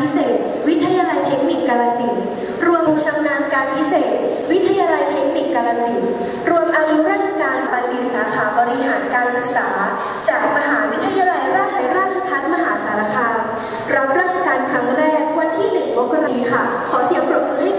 พิเศษ วิทยาลัยเทคนิคกาลสินรวมผู้ชำนาญการพิเศษ วิทยาลัยเทคนิคกาลสินรวมอายุราชการบัณฑิตสาขาบริหารการศึกษา จากมหาวิทยาลัยราชราชภัฏมหาสารคาม รับราชการครั้งแรกวันที่ 1 มกราคมค่ะ ขอเสียงปรบมือให้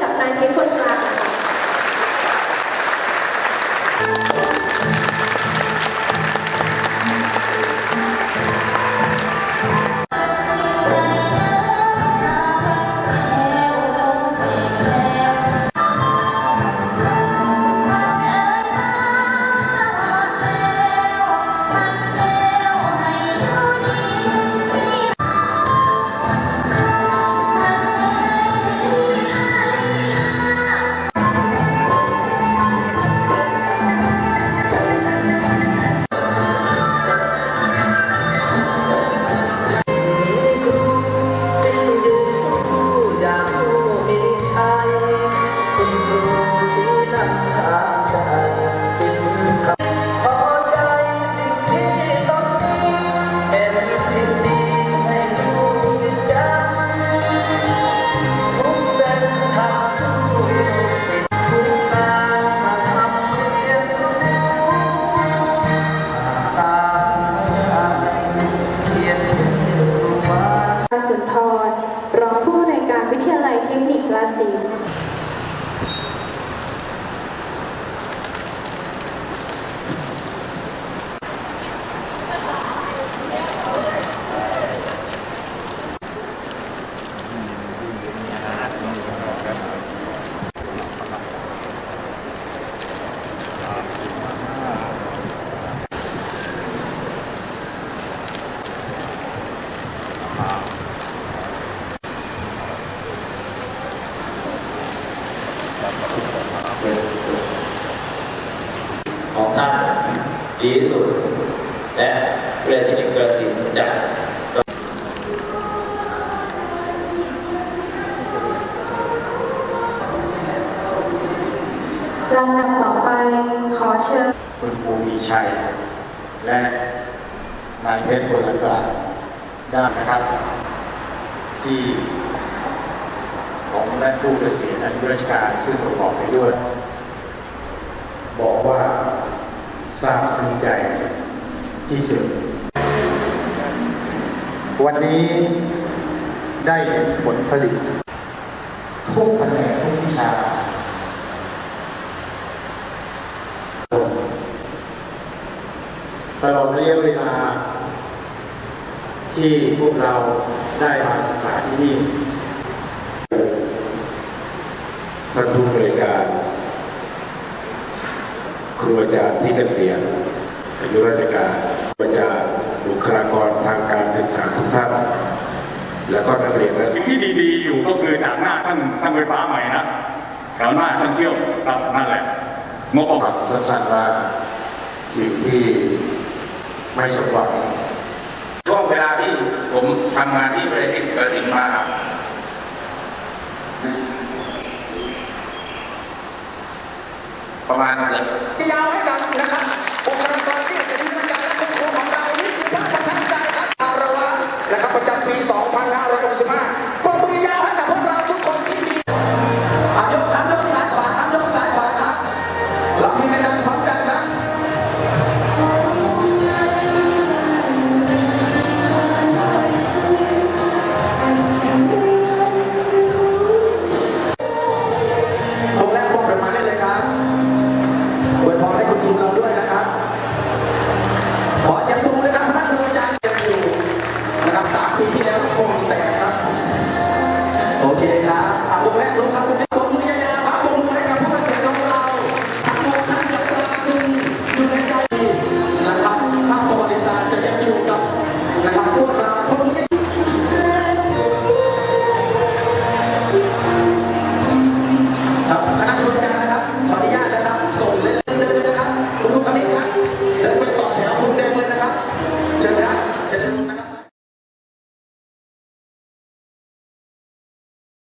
ดีที่สุด และเรือเทคนิคกระสินธุ์จะลำดับต่อไปขอเชิญคุณครูมีชัย และนายเพชรโพลันกลางได้นะครับ ที่ของและผู้เกษียณอายุราชการซึ่งประกอบไปด้วย บอกว่า ซาบซึ้งใจที่สุด วันนี้ได้เห็นผลผลิต ทุกแผนกทุกวิชาตลอดระยะเวลา ที่พวกเราได้มาศึกษาที่นี่ท่านผู้อำนวยการ ครูอาจารย์ที่เกษียณอายุราชการครูอาจารย์บุคลากรทางการศึกษาทุกท่าน และก็นักเรียนและสิ่งที่ดีๆ อยู่ก็คือจากหน้าท่านท่านไฟฟ้าใหม่นะแถวหน้าท่านเชี่ยวครับนั่นแหละงบประมาณสั้นๆว่าสิ่งที่ไม่สมหวังช่วงเวลาที่ผมทำงานที่บริษัทกระสินมา ประมาณเกือบยาวไม่จำ นะค